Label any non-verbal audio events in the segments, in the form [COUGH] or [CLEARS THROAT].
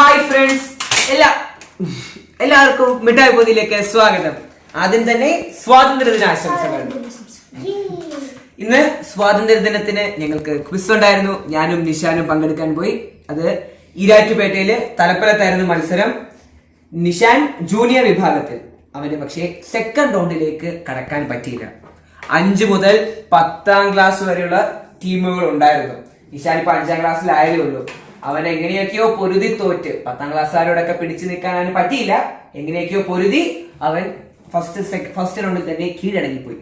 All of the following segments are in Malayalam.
ഹായ് ഫ്രണ്ട്സ് എല്ലാ എല്ലാവർക്കും മിഠായി പൊതിയിലേക്ക് സ്വാഗതം. ആദ്യം തന്നെ സ്വാതന്ത്ര്യ ദിനാശംസകൾ ഇന്ന് സ്വാതന്ത്ര്യ ദിനത്തിന് ഞങ്ങൾക്ക് ക്വിസ് ഉണ്ടായിരുന്നു. ഞാനും നിഷാനും പങ്കെടുക്കാൻ പോയി. അത് ഈരാറ്റുപേട്ടയിൽ തലപ്പലത്തായിരുന്നു മത്സരം. നിഷാൻ ജൂനിയർ വിഭാഗത്തിൽ. അവന് പക്ഷേ സെക്കൻഡ് റൗണ്ടിലേക്ക് കടക്കാൻ പറ്റിയില്ല. അഞ്ച് മുതൽ പത്താം ക്ലാസ് വരെയുള്ള ടീമുകൾ ഉണ്ടായിരുന്നു. നിഷാൻ ഇപ്പൊ അഞ്ചാം ക്ലാസ്സിലായതേ ഉള്ളൂ. അവൻ എങ്ങനെയൊക്കെയോ പൊരുതി തോറ്റ്. പത്താം ക്ലാസ്സുകാരോടൊക്കെ പിടിച്ചു നിൽക്കാൻ അവന് പറ്റിയില്ല. എങ്ങനെയൊക്കെയോ പൊരുതി അവൻ ഫസ്റ്റ് ഫസ്റ്റ് റൗണ്ടിൽ തന്നെ കീഴടങ്ങിപ്പോയി.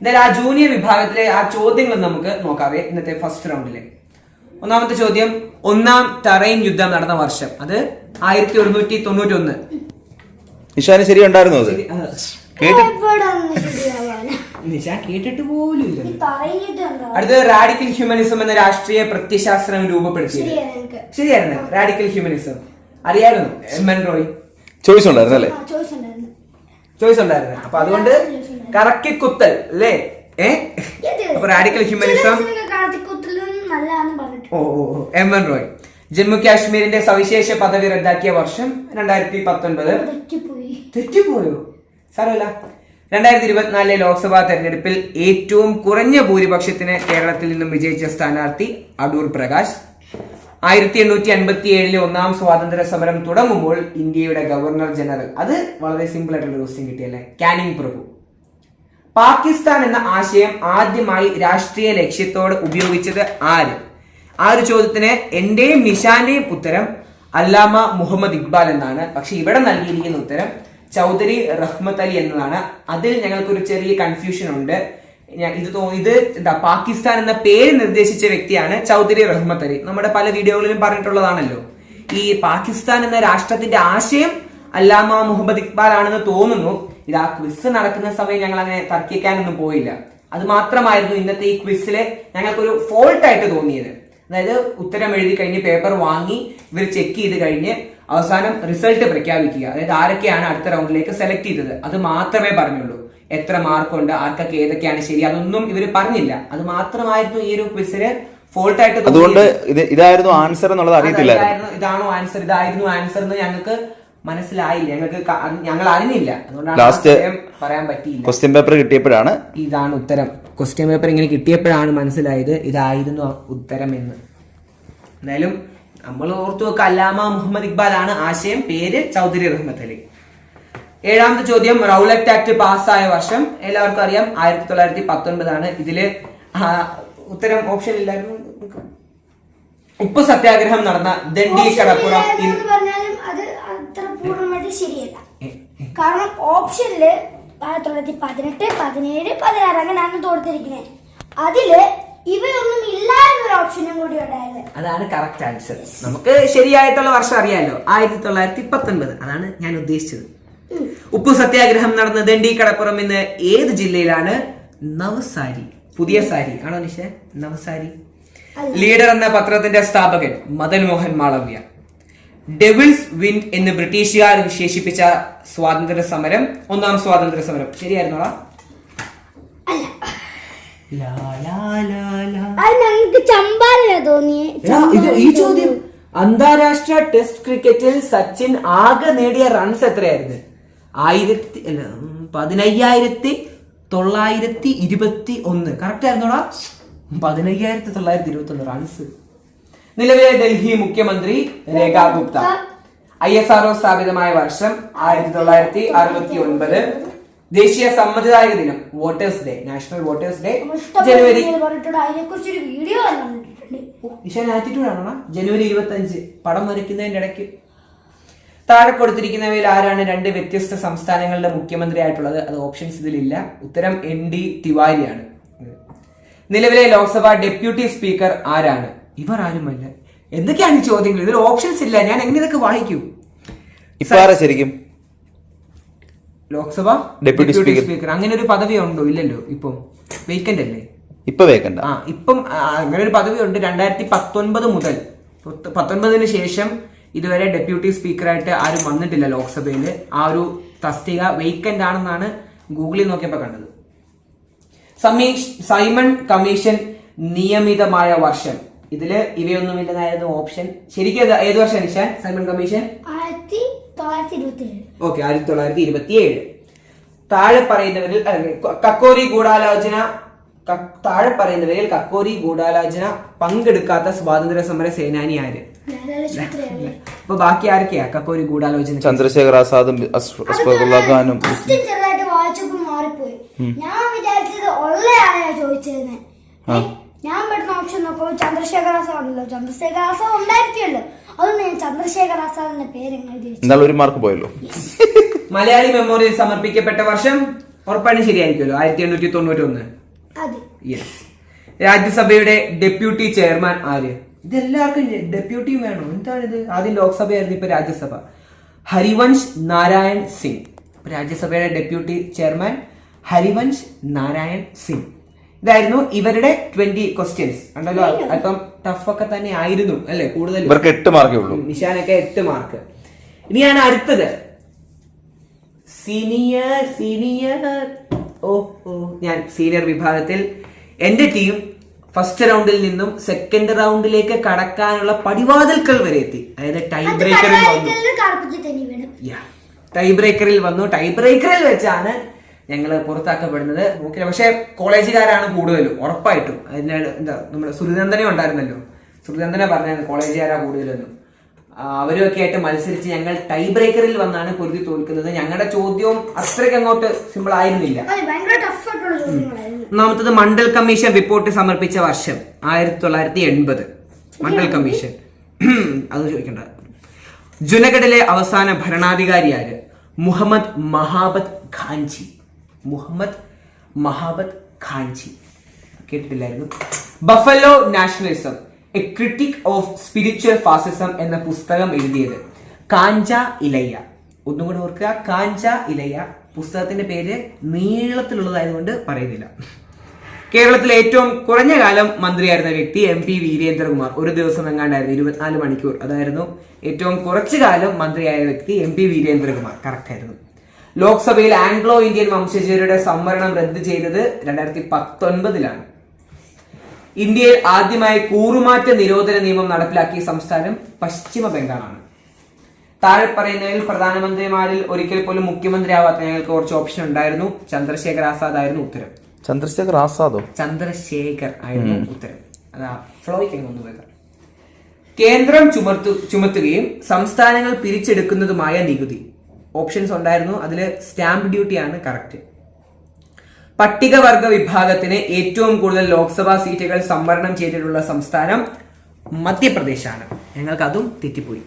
എന്തായാലും ആ ജൂനിയർ വിഭാഗത്തിലെ ആ ചോദ്യങ്ങൾ നമുക്ക് നോക്കാവേ ഇന്നത്തെ ഫസ്റ്റ് റൗണ്ടിലെ ഒന്നാമത്തെ ചോദ്യം ഒന്നാം ടറൈൻ യുദ്ധം നടന്ന വർഷം. അത് ആയിരത്തി ഒരുന്നൂറ്റി തൊണ്ണൂറ്റി ഒന്ന് നിഷാന് ശരി ഉണ്ടായിരുന്നു അത് നിഷാൻ കേട്ടിട്ട് പോലും അടുത്തത് റാഡിക്കൽ ഹ്യൂമനിസം എന്ന രാഷ്ട്രീയ പ്രത്യശാസ്ത്രം രൂപപ്പെടുത്തിയത്. ശരിയായിരുന്നു? റാഡിക്കൽ ഹ്യൂമനിസം അറിയായിരുന്നു? എം എൻ റോയ് ചോയ്സ് ഉണ്ടായിരുന്നു അല്ലേ? ചോയ്സ് ഉണ്ടായിരുന്നു. ചോയ്സ് ഉണ്ടായിരുന്നു. അപ്പൊ അതുകൊണ്ട് കറക്കി കുത്തൽ അല്ലേ? ഏ? അപ്പൊ റാഡിക്കൽ ഹ്യൂമനിസം ഓ ഓ എം എൻ റോയ് ജമ്മു കാശ്മീരിന്റെ സവിശേഷ പദവി റദ്ദാക്കിയ വർഷം രണ്ടായിരത്തി പത്തൊൻപത് തെറ്റിപ്പോയി. തെറ്റിപ്പോയോ? സാരമില്ല. രണ്ടായിരത്തി ഇരുപത്തിനാലിലെ ലോക്സഭാ തെരഞ്ഞെടുപ്പിൽ ഏറ്റവും കുറഞ്ഞ ഭൂരിപക്ഷത്തിന് കേരളത്തിൽ നിന്നും വിജയിച്ച സ്ഥാനാർത്ഥി അടൂർ പ്രകാശ്. ആയിരത്തി എണ്ണൂറ്റി അൻപത്തി ഏഴിലെ ഒന്നാം സ്വാതന്ത്ര്യ സമരം തുടങ്ങുമ്പോൾ ഇന്ത്യയുടെ ഗവർണർ ജനറൽ അത് വളരെ സിമ്പിൾ ആയിട്ടുള്ള ക്വസ്റ്റ്യൻ കിട്ടിയല്ലേ? കാനിങ് പ്രഭു. പാകിസ്ഥാൻ എന്ന ആശയം ആദ്യമായി രാഷ്ട്രീയ ലക്ഷ്യത്തോടെ ഉപയോഗിച്ചത് ആര്? ആ ഒരു ചോദ്യത്തിന് എന്റെയും നിഷാന്റെയും ഉത്തരം അല്ലാമ മുഹമ്മദ് ഇക്ബാൽ എന്നാണ്. പക്ഷെ ഇവിടെ നൽകിയിരിക്കുന്ന ഉത്തരം ചൗധരി റഹ്മത്ത് അലി എന്നതാണ്. അതിൽ ഞങ്ങൾക്കൊരു ചെറിയ കൺഫ്യൂഷൻ ഉണ്ട്. ഇത് ഇത് എന്താ പാകിസ്ഥാൻ എന്ന പേര് നിർദ്ദേശിച്ച വ്യക്തിയാണ് ചൗധരി റഹ്മത്ത് അലി. നമ്മുടെ പല വീഡിയോകളിലും പറഞ്ഞിട്ടുള്ളതാണല്ലോ. ഈ പാകിസ്ഥാൻ എന്ന രാഷ്ട്രത്തിന്റെ ആശയം അല്ലാമ മുഹമ്മദ് ഇക്ബാൽ ആണെന്ന് തോന്നുന്നു. ഇത് ആ ക്വിസ് നടക്കുന്ന സമയം ഞങ്ങൾ അങ്ങനെ തർക്കിക്കാനൊന്നും പോയില്ല. അത് മാത്രമായിരുന്നു ഇന്നത്തെ ഈ ക്വിസിൽ ഞങ്ങൾക്കൊരു ഫോൾട്ട് ആയിട്ട് തോന്നിയത്. അതായത് ഉത്തരം എഴുതി കഴിഞ്ഞ് പേപ്പർ വാങ്ങി ഇവർ ചെക്ക് ചെയ്ത് കഴിഞ്ഞ് അവസാനം റിസൾട്ട് പ്രഖ്യാപിക്കുക. അതായത് ആരൊക്കെയാണ് അടുത്ത റൗണ്ടിലേക്ക് സെലക്ട് ചെയ്തത്. അത് മാത്രമേ പറഞ്ഞുള്ളൂ. എത്ര മാർക്കുണ്ട് ആർക്കൊക്കെ ഏതൊക്കെയാണ് ശരി അതൊന്നും ഇവർ പറഞ്ഞില്ല. അത് മാത്രമായിരുന്നു ഈ ഒരു ക്വിസിന് ഫോൾട്ട് ആയിട്ട് അതുകൊണ്ട് ഇതായിരുന്നു ആൻസർ എന്നുള്ളത് അറിയത്തില്ല ഇതാണോ ആൻസർ ഇതായിരുന്നു ആൻസർ എന്ന് ഞങ്ങൾക്ക് മനസ്സിലായില്ല. ഞങ്ങൾക്ക് ഞങ്ങൾ അറിഞ്ഞില്ല. അതുകൊണ്ടാണ് ലാസ്റ്റ് പറയാൻ പറ്റിയില്ല. ക്വസ്റ്റ്യൻ പേപ്പർ കിട്ടിയപ്പോഴാണ് ഇതാണ് ഉത്തരം. ക്വസ്റ്റ്യൻ പേപ്പർ ഇങ്ങനെ കിട്ടിയപ്പോഴാണ് മനസ്സിലായത്. ഇതായിരുന്നു ഉത്തരം എന്ന്. എന്തായാലും നമ്മൾ ഓർത്തു വെക്കുക അല്ലാമ മുഹമ്മദ് ഇക്ബാൽ ആണ് ആശയം. പേര് ചൗധരി റഹ്മത്ത് അലി. ഏഴാമത്തെ ചോദ്യം റൗലറ്റ് ആക്ട് പാസ്സായ വർഷം. എല്ലാവർക്കും അറിയാം ആയിരത്തി തൊള്ളായിരത്തി പത്തൊൻപതാണ് ഇതിൽ ഉത്തരം ഓപ്ഷൻ ഇല്ലായിരുന്നു. ഉപ്പ് സത്യാഗ്രഹം നടന്ന ദണ്ഡി കടപ്പുറം കാരണം ഓപ്ഷനിൽ ആയിരത്തി തൊള്ളായിരത്തി പതിനെട്ട് പതിനേഴ് പതിനാറ് അങ്ങനെയാണ് തോർത്തിരിക്കുന്നത്. അതിൽ ഇവയൊന്നും ഇല്ല എന്നൊരു ഓപ്ഷനും കൂടി ഉണ്ടായത്. അതാണ് കറക്റ്റ് ആൻസർ നമുക്ക് ശരിയായിട്ടുള്ള വർഷം അറിയാലോ. ആയിരത്തി തൊള്ളായിരത്തി പത്തൊൻപത് അതാണ് ഞാൻ ഉദ്ദേശിച്ചത്. ഉപ്പു സത്യാഗ്രഹം നടന്ന ദണ്ഡി കടപ്പുറം ഇന്ന് ഏത് ജില്ലയിലാണ്? നവസാരി. പുതിയ സാരി. ആണോ നിഷ? നവസാരി. ലീഡർ എന്ന പത്രത്തിന്റെ സ്ഥാപകൻ മദൻ മോഹൻ മാളവ്യ. ഡെവിൾസ് വിൻ എന്ന് ബ്രിട്ടീഷുകാർ വിശേഷിപ്പിച്ച സ്വാതന്ത്ര്യ സമരം ഒന്നാം സ്വാതന്ത്ര്യ സമരം. ശരിയായിരുന്നോളാ ഈ ചോദ്യം. അന്താരാഷ്ട്ര ടെസ്റ്റ് ക്രിക്കറ്റിൽ സച്ചിൻ ആകെ നേടിയ റൺസ് എത്രയായിരുന്നു? ആയിരത്തി അല്ല പതിനയ്യായിരത്തി തൊള്ളായിരത്തി ഇരുപത്തി ഒന്ന്. കറക്റ്റ് ആയിരുന്നോടാ? പതിനയ്യായിരത്തി തൊള്ളായിരത്തി ഇരുപത്തി ഒന്ന് റൺസ് നിലവിലെ ഡൽഹി മുഖ്യമന്ത്രി Rekha Gupta. I S RO സ്ഥാപിതമായ വർഷം ആയിരത്തി തൊള്ളായിരത്തി അറുപത്തി ഒൻപത് ദേശീയ സമ്മതിദായക ദിനം voters day national voters day. ജനുവരി ജനുവരി ഇരുപത്തി അഞ്ച് പടം വരയ്ക്കുന്നതിന്റെ ഇടയ്ക്ക് താഴെ കൊടുത്തിരിക്കുന്നവയിൽ ആരാണ് രണ്ട് വ്യത്യസ്ത സംസ്ഥാനങ്ങളുടെ മുഖ്യമന്ത്രി ആയിട്ടുള്ളത് അത് ഓപ്ഷൻസ് ഇതിലില്ല. ഉത്തരം എൻ ഡി തിവാരിയാണ്. നിലവിലെ ലോക്സഭാ ഡെപ്യൂട്ടി സ്പീക്കർ ആരാണ്? ഇവർ ആരുമല്ല. എന്തൊക്കെയാണ് ഈ ചോദ്യങ്ങൾ? ഇതിൽ ഓപ്ഷൻസ് ഇല്ല. ഞാൻ എങ്ങനെ ഇതൊക്കെ വായിക്കൂ? ശരിക്കും? Lok Sabha deputy speaker. അങ്ങനെ ഒരു പദവി ഉണ്ടോ? ഇല്ലല്ലോ. ഇപ്പം വേക്കന്റ് അല്ലേ? ഇപ്പൊ വേക്കന്റ് ആ. ഇപ്പം അങ്ങനെ ഒരു പദവി ഉണ്ട്. രണ്ടായിരത്തി പത്തൊൻപത് മുതൽ. പത്ത് പത്തൊൻപതിന് ശേഷം ഇതുവരെ ഡെപ്യൂട്ടി സ്പീക്കറായിട്ട് ആരും വന്നിട്ടില്ല ലോക്സഭയിൽ ആ ഒരു തസ്തിക വേക്കന്റ് ആണെന്നാണ് ഗൂഗിളിൽ നോക്കിയപ്പോൾ കണ്ടത്. സമീഷ് സൈമൺ കമ്മീഷൻ നിയമിതമായ വർഷം. ഇതിൽ ഇവയൊന്നുമില്ലെന്നായിരുന്നു ഓപ്ഷൻ. ശരിക്കും ഏത് വർഷം നിഷാൻ? Simon commission? ആയിരത്തി തൊള്ളായിരത്തി ഇരുപത്തി ഓക്കെ ആയിരത്തി തൊള്ളായിരത്തി ഇരുപത്തി ഏഴ് താഴെ പറയുന്നവരിൽ കക്കോരി ഗൂഢാലോചന താഴെ പറയുന്നവരിൽ കക്കോരി ഗൂഢാലോചന പങ്കെടുക്കാത്ത സ്വാതന്ത്ര്യ സമര സേനാനി ആര്? അപ്പൊ ബാക്കി ആരൊക്കെയാ? കക്കോരി ഗൂഢാലോചന ചന്ദ്രശേഖർ ആസാദും ഖാനും ഞാൻ വിചാരിച്ചത് ഉള്ളയാണ് ഞാൻ ഞാൻ പെട്ടെന്ന് ഓപ്ഷൻ നോക്കുമ്പോൾ ചന്ദ്രശേഖർ ആസാദ് ഉണ്ടല്ലോ ചന്ദ്രശേഖർ ആസാദ് ഉണ്ടായിരിക്കുമല്ലോ. അതുകൊണ്ട് ഞാൻ ചന്ദ്രശേഖർ ആസാദിന്റെ പേര് എന്നാൽ ഒരു മാർക്ക് പോയല്ലോ. മലയാളി മെമ്മോറിയൽ സമർപ്പിക്കപ്പെട്ട വർഷം ഉറപ്പാണ് ശരിയായിരിക്കുമല്ലോ. ആയിരത്തി എണ്ണൂറ്റി തൊണ്ണൂറ്റി ഒന്ന്. യെസ് രാജ്യസഭയുടെ ഡെപ്യൂട്ടി ചെയർമാൻ ആര്? ഇതെല്ലാവർക്കും ഡെപ്യൂട്ടിയും വേണോ? എന്താണിത്? ആദ്യം ലോക്സഭയായിരുന്നു ഇപ്പൊ രാജ്യസഭ. ഹരിവൻഷ് നാരായൺ സിംഗ്. ഇപ്പൊ രാജ്യസഭയുടെ ഡെപ്യൂട്ടി ചെയർമാൻ ഹരിവൻഷ് നാരായൺ സിംഗ്. ഇതായിരുന്നു ഇവരുടെ ട്വന്റി ക്വസ്റ്റ്യൻസ്. ഉണ്ടല്ലോ അല്പം ടഫൊക്കെ തന്നെ ആയിരുന്നു അല്ലെ? കൂടുതൽ ഇവർക്ക് എട്ട് മാർക്കേ ഉള്ളൂ. നിഷാനൊക്കെ എട്ട് മാർക്ക് ഇനിയാണ് അടുത്തത്. Senior senior. ഓ ഓ ഞാൻ സീനിയർ വിഭാഗത്തിൽ എന്റെ ടീം ഫസ്റ്റ് റൗണ്ടിൽ നിന്നും സെക്കൻഡ് റൗണ്ടിലേക്ക് കടക്കാനുള്ള പടിവാതിൽക്കൽ വരെ എത്തി. അതായത് ടൈ ബ്രേക്കറിൽ വന്നു. ടൈ ബ്രേക്കറിൽ വന്നു. ടൈ ബ്രേക്കറിൽ വെച്ചാണ് ഞങ്ങൾ പുറത്താക്കപ്പെടുന്നത്. ഓക്കെ പക്ഷേ കോളേജുകാരാണ് കൂടുതലും ഉറപ്പായിട്ടും. അതിനാൽ എന്താ നമ്മുടെ സുരനന്ദനെ ഉണ്ടായിരുന്നല്ലോ. സുരനന്ദനെ പറഞ്ഞായിരുന്നു കോളേജുകാരാണ് കൂടുതലെന്നും. അവരുമൊക്കെ ആയിട്ട് മത്സരിച്ച് ഞങ്ങൾ ടൈ ബ്രേക്കറിൽ വന്നാണ് പൊരുതി തോൽക്കുന്നത്. ഞങ്ങളുടെ ചോദ്യവും അത്രയ്ക്ക് അങ്ങോട്ട് സിമ്പിൾ ആയിരുന്നില്ല. ഒന്നാമത്തത് മണ്ഡൽ കമ്മീഷൻ റിപ്പോർട്ട് സമർപ്പിച്ച വർഷം ആയിരത്തി തൊള്ളായിരത്തി എൺപത് മണ്ഡൽ കമ്മീഷൻ. [CLEARS THROAT] അത് ചോദിക്കണ്ട. ജുനഗഡിലെ അവസാന ഭരണാധികാരി ആര്? Muhammad Mahabat Khanji. Muhammad Mahabat Khanji. കേട്ടിട്ടില്ലായിരുന്നു. Buffalo nationalism. A critique of spiritual fascism എന്ന പുസ്തകം എഴുതിയത് കാഞ്ച ഇലയ്യ. ഒന്നും കൂടെ ഓർക്കുക കാഞ്ച ഇലയ്യ. പുസ്തകത്തിന്റെ പേര് നീളത്തിലുള്ളതായതുകൊണ്ട് പറയുന്നില്ല. കേരളത്തിലെ ഏറ്റവും കുറഞ്ഞ കാലം മന്ത്രിയായിരുന്ന വ്യക്തി എം പി വീരേന്ദ്രകുമാർ. ഒരു ദിവസം എങ്ങാണ്ടായിരുന്നു? ഇരുപത്തിനാല് മണിക്കൂർ. അതായിരുന്നു ഏറ്റവും കുറച്ചു കാലം മന്ത്രിയായ വ്യക്തി എം പി വീരേന്ദ്രകുമാർ. കറക്റ്റ് ആയിരുന്നു. ലോക്സഭയിൽ ആംഗ്ലോ ഇന്ത്യൻ വംശജരുടെ സംവരണം റദ്ദ് ചെയ്തത് രണ്ടായിരത്തി പത്തൊൻപതിലാണ്. ഇന്ത്യയിൽ ആദ്യമായി കൂറുമാറ്റ നിരോധന നിയമം നടപ്പിലാക്കിയ സംസ്ഥാനം പശ്ചിമ ബംഗാളാണ്. താഴെ പറയുന്നതിൽ പ്രധാനമന്ത്രിമാരിൽ ഒരിക്കൽ പോലും മുഖ്യമന്ത്രി ആവാത്ത ഞങ്ങൾക്ക് കുറച്ച് ഓപ്ഷൻ ഉണ്ടായിരുന്നു. ചന്ദ്രശേഖർ ആസാദ് ആയിരുന്നു ഉത്തരം. ചന്ദ്രശേഖർ ആസാദോ? ചന്ദ്രശേഖർ ആയിരുന്നു ഉത്തരം. അതാ ഫ്ലോയ്ക്ക് ഒന്ന് കേന്ദ്രം ചുമർത്തു ചുമത്തുകയും സംസ്ഥാനങ്ങൾ പിരിച്ചെടുക്കുന്നതുമായ നികുതി. ഓപ്ഷൻസ് ഉണ്ടായിരുന്നു. അതിൽ സ്റ്റാമ്പ് ഡ്യൂട്ടിയാണ് കറക്റ്റ് പട്ടികവർഗ വിഭാഗത്തിന് ഏറ്റവും കൂടുതൽ ലോക്സഭാ സീറ്റുകൾ സംവരണം ചെയ്തിട്ടുള്ള സംസ്ഥാനം മധ്യപ്രദേശാണ്. ഞങ്ങൾക്ക് അതും തെറ്റിപ്പോയി.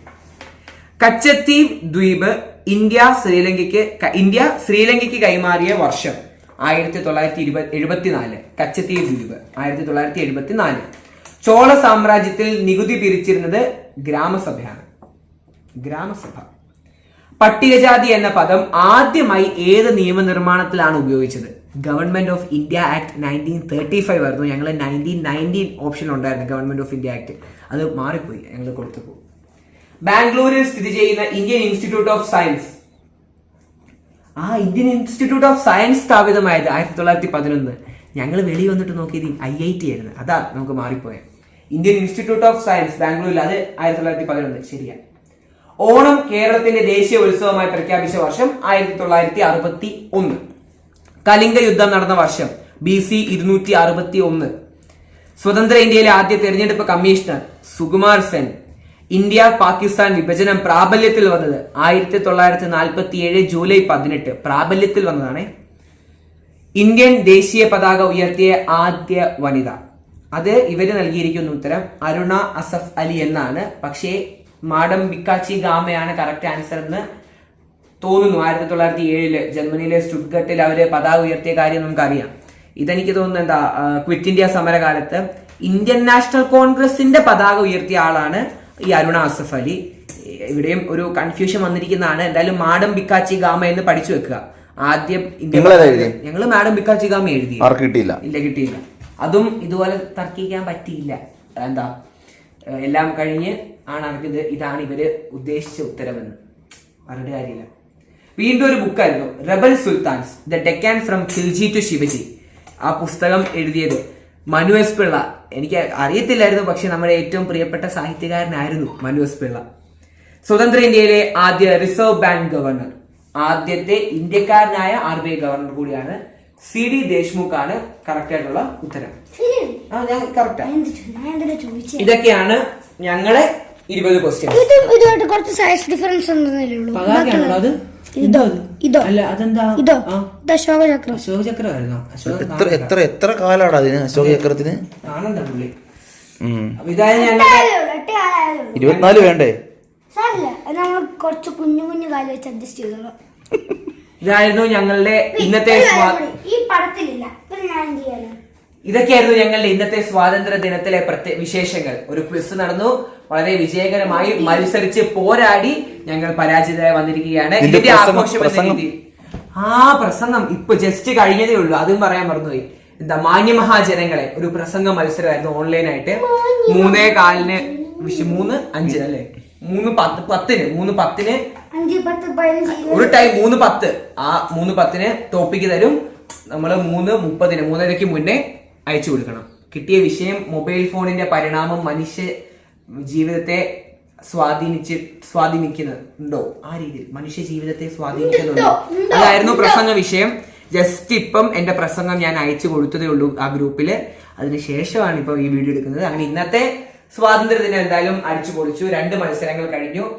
കച്ചത്തീവ് ദ്വീപ് ഇന്ത്യ ശ്രീലങ്കയ്ക്ക് ഇന്ത്യ ശ്രീലങ്കയ്ക്ക് കൈമാറിയ വർഷം ആയിരത്തി തൊള്ളായിരത്തി ഇരുപത് എഴുപത്തിനാല്. കച്ചത്തീവ് ദ്വീപ് ആയിരത്തി തൊള്ളായിരത്തി എഴുപത്തിനാല് ചോള സാമ്രാജ്യത്തിൽ നികുതി പിരിച്ചിരുന്നത് ഗ്രാമസഭയാണ്. ഗ്രാമസഭ. പട്ടികജാതി എന്ന പദം ആദ്യമായി ഏത് നിയമനിർമ്മാണത്തിലാണ് ഉപയോഗിച്ചത്? Government of India act nineteen thirty five ആയിരുന്നു. ഞങ്ങൾ നയന്റീൻ നയന്റീൻ ഓപ്ഷൻ ഉണ്ടായിരുന്നു ഗവൺമെന്റ് ഓഫ് ഇന്ത്യ ആക്ട് അത് മാറിപ്പോയി. ഞങ്ങൾ കൊടുത്തപ്പോൾ ബാംഗ്ലൂരിൽ സ്ഥിതി ചെയ്യുന്ന ഇന്ത്യൻ ഇൻസ്റ്റിറ്റ്യൂട്ട് ഓഫ് സയൻസ് ആ ഇന്ത്യൻ ഇൻസ്റ്റിറ്റ്യൂട്ട് ഓഫ് സയൻസ് സ്ഥാപിതമായത് ആയിരത്തി തൊള്ളായിരത്തി പതിനൊന്ന് ഞങ്ങൾ വെളി വന്നിട്ട് നോക്കിയത് ഐ ഐ ടി ആയിരുന്നു. അതാ നമുക്ക് മാറിപ്പോയത് ഇന്ത്യൻ ഇൻസ്റ്റിറ്റ്യൂട്ട് ഓഫ് സയൻസ് ബാംഗ്ലൂരിൽ അത് ആയിരത്തി തൊള്ളായിരത്തി പതിനൊന്ന് ശരിയാ. ഓണം കേരളത്തിന്റെ ദേശീയ ഉത്സവമായി പ്രഖ്യാപിച്ച വർഷം ആയിരത്തി തൊള്ളായിരത്തി അറുപത്തി ഒന്ന്. കലിംഗ യുദ്ധം നടന്ന വർഷം ബി സി ഇരുന്നൂറ്റി അറുപത്തി ഒന്ന്. സ്വതന്ത്ര ഇന്ത്യയിലെ ആദ്യ തെരഞ്ഞെടുപ്പ് കമ്മീഷണർ സുകുമാർ സെൻ ഇന്ത്യ പാകിസ്ഥാൻ വിഭജനം പ്രാബല്യത്തിൽ വന്നത് ആയിരത്തി തൊള്ളായിരത്തി നാൽപ്പത്തി ഏഴ് ജൂലൈ പതിനെട്ട് പ്രാബല്യത്തിൽ വന്നതാണ്. ഇന്ത്യൻ ദേശീയ പതാക ഉയർത്തിയ ആദ്യ വനിത. അത് ഇവർ നൽകിയിരിക്കുന്ന ഉത്തരം അരുണ അസഫ് അലി എന്നാണ്. പക്ഷേ മാഡം ബിക്കാച്ചി ഗാമയാണ് കറക്റ്റ് ആൻസർ എന്ന് തോന്നുന്നു. ആയിരത്തി തൊള്ളായിരത്തി ഏഴിൽ ജർമ്മനിയിലെ സ്റ്റുഡ്ഗട്ടിൽ അവർ പതാക ഉയർത്തിയ കാര്യം നമുക്കറിയാം. ഇതെനിക്ക് തോന്നുന്നു എന്താ ക്വിറ്റ് ഇന്ത്യ സമരകാലത്ത് ഇന്ത്യൻ നാഷണൽ കോൺഗ്രസിന്റെ പതാക ഉയർത്തിയ ആളാണ് ഈ അരുണ അസഫ് അലി. ഇവിടെയും ഒരു കൺഫ്യൂഷൻ വന്നിരിക്കുന്നതാണ്. എന്തായാലും മാഡം ബിക്കാച്ചി ഗാമ എന്ന് പഠിച്ചു വെക്കുക. ആദ്യം? ഞങ്ങൾ മാഡം ബിക്കാച്ചി ഗാമ എഴുതി കിട്ടിയില്ല? ഇല്ല കിട്ടിയില്ല. അതും ഇതുപോലെ തർക്കിക്കാൻ പറ്റിയില്ല. എന്താ എല്ലാം കഴിഞ്ഞ് ആണ് ഇത് ഇതാണ് ഇവർ ഉദ്ദേശിച്ച ഉത്തരവെന്ന് അവരുടെ കാര്യമില്ല. വീണ്ടും ഒരു ബുക്കായിരുന്നു rebel sultans the Deccan from Khilji to Shivaji ആ പുസ്തകം എഴുതിയത് മനു എസ് പിള്ള. എനിക്ക് അറിയത്തില്ലായിരുന്നു പക്ഷെ നമ്മുടെ ഏറ്റവും പ്രിയപ്പെട്ട സാഹിത്യകാരനായിരുന്നു മനു എസ് പിള്ള. സ്വതന്ത്ര ഇന്ത്യയിലെ ആദ്യ റിസർവ് ബാങ്ക് ഗവർണർ ആദ്യത്തെ ഇന്ത്യക്കാരനായ ആർ ബി ഐ ഗവർണർ കൂടിയാണ് സി ഡി ദേശ്മുഖ് ആണ് കറക്റ്റ് ആയിട്ടുള്ള ഉത്തരം. ആ ഞാൻ കറക്റ്റാ ഇതൊക്കെയാണ് ഞങ്ങളെ ഇരുപത് ക്വസ്റ്റ്യൻ ഇതും ഇതുമായിട്ട് കുറച്ച് സൈസ് ഡിഫറൻസ് ഉണ്ടെന്നല്ലേ ഉള്ളൂ. പതാകയാണല്ലോ അത് ഇതോ ഇതോ അല്ല അതെന്താ? ഇതോ അശോക ചക്രമായിരുന്നോ എത്ര എത്ര എത്ര കാലാണ് അതിന് അശോക ചക്രത്തിന് പുള്ളി. അപ്പൊ. ഇരുപത്തിനാല് വേണ്ടേ? നമ്മൾ കുറച്ച് കുഞ്ഞു കുഞ്ഞു കാലം വെച്ച് അഡ്ജസ്റ്റ് ചെയ്തോളാം ഇതായിരുന്നു ഞങ്ങളുടെ ഇന്നത്തെ ഈ പടത്തിലില്ല പിന്നെ ഞാൻ എന്ത് ചെയ്യാനാ ഇതൊക്കെയായിരുന്നു ഞങ്ങളുടെ ഇന്നത്തെ സ്വാതന്ത്ര്യ ദിനത്തിലെ പ്രത്യേക വിശേഷങ്ങൾ. ഒരു ക്വിസ് നടന്നു. വളരെ വിജയകരമായി മത്സരിച്ച് പോരാടി ഞങ്ങൾ പരാജിതരായി വന്നിരിക്കുകയാണ്. ഇതിന്റെ ആഘോഷം എന്ന? ആ പ്രസംഗം ഇപ്പൊ ജസ്റ്റ് കഴിഞ്ഞതേ ഉള്ളൂ. അതും പറയാൻ മറന്നുപോയി. എന്താ മാന്യമഹാജനങ്ങളെ. ഒരു പ്രസംഗ മത്സരമായിരുന്നു ഓൺലൈനായിട്ട് മൂന്നേ കാലിന് വിഷ്- മൂന്ന് അഞ്ച് അല്ലേ? മൂന്ന് പത്ത് പത്തിന് മൂന്ന് പത്തിന് ഒരു ടൈം മൂന്ന് പത്ത്. ആ മൂന്ന് പത്തിന് ടോപ്പിക്ക് തരും. നമ്മൾ മൂന്ന് മുപ്പതിന് മൂന്നരയ്ക്ക് മുന്നേ അയച്ചു കൊടുക്കണം. കിട്ടിയ വിഷയം മൊബൈൽ ഫോണിന്റെ പരിണാമം മനുഷ്യ ജീവിതത്തെ സ്വാധീനിച്ച് സ്വാധീനിക്കുന്നുണ്ടോ? ആ രീതിയിൽ മനുഷ്യ ജീവിതത്തെ സ്വാധീനിക്കുന്നുണ്ടോ? അതായിരുന്നു പ്രസംഗ വിഷയം. ജസ്റ്റ് ഇപ്പം എന്റെ പ്രസംഗം ഞാൻ അയച്ചു കൊടുത്തതേ ഉള്ളൂ ആ ഗ്രൂപ്പിൽ. അതിനുശേഷമാണ് ഇപ്പോൾ ഈ വീഡിയോ എടുക്കുന്നത്. അങ്ങനെ ഇന്നത്തെ സ്വാതന്ത്ര്യദിനം എന്തായാലും അടിച്ചു പൊളിച്ചു. രണ്ട് മത്സരങ്ങൾ കഴിഞ്ഞു.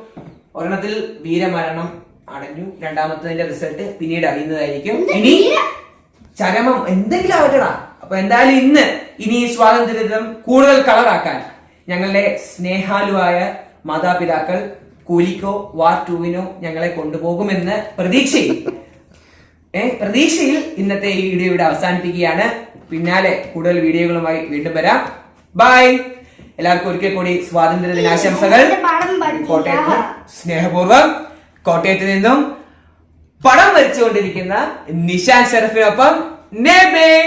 ഒരെണ്ണത്തിൽ വീരമരണം അടഞ്ഞു. രണ്ടാമത്തതിന്റെ റിസൾട്ട് പിന്നീട് അറിയുന്നതായിരിക്കും. ഇനി ചരമം എന്തെങ്കിലും ആവട്ടെടാ. അപ്പൊ എന്തായാലും ഇന്ന് ഇനി ഈ സ്വാതന്ത്ര്യ ദിനം കൂടുതൽ കളറാക്കാൻ ഞങ്ങളുടെ സ്നേഹാലുവായ മാതാപിതാക്കൾ കൂലിക്കോ വാർ ടൂവിനോ ഞങ്ങളെ കൊണ്ടുപോകുമെന്ന് പ്രതീക്ഷയിൽ ഏ പ്രതീക്ഷയിൽ ഇന്നത്തെ ഈ വീഡിയോ ഇവിടെ അവസാനിപ്പിക്കുകയാണ്. പിന്നാലെ കൂടുതൽ വീഡിയോകളുമായി വീണ്ടും വരാം. ബൈ എല്ലാവർക്കും ഒരിക്കൽ കൂടി സ്വാതന്ത്ര്യ ദിനാശംസകൾ. കോട്ടയത്ത് സ്നേഹപൂർവം കോട്ടയത്ത് നിന്നും പടം വരച്ചുകൊണ്ടിരിക്കുന്ന നിഷാൻ ഷെറഫിനൊപ്പം നെബിൻ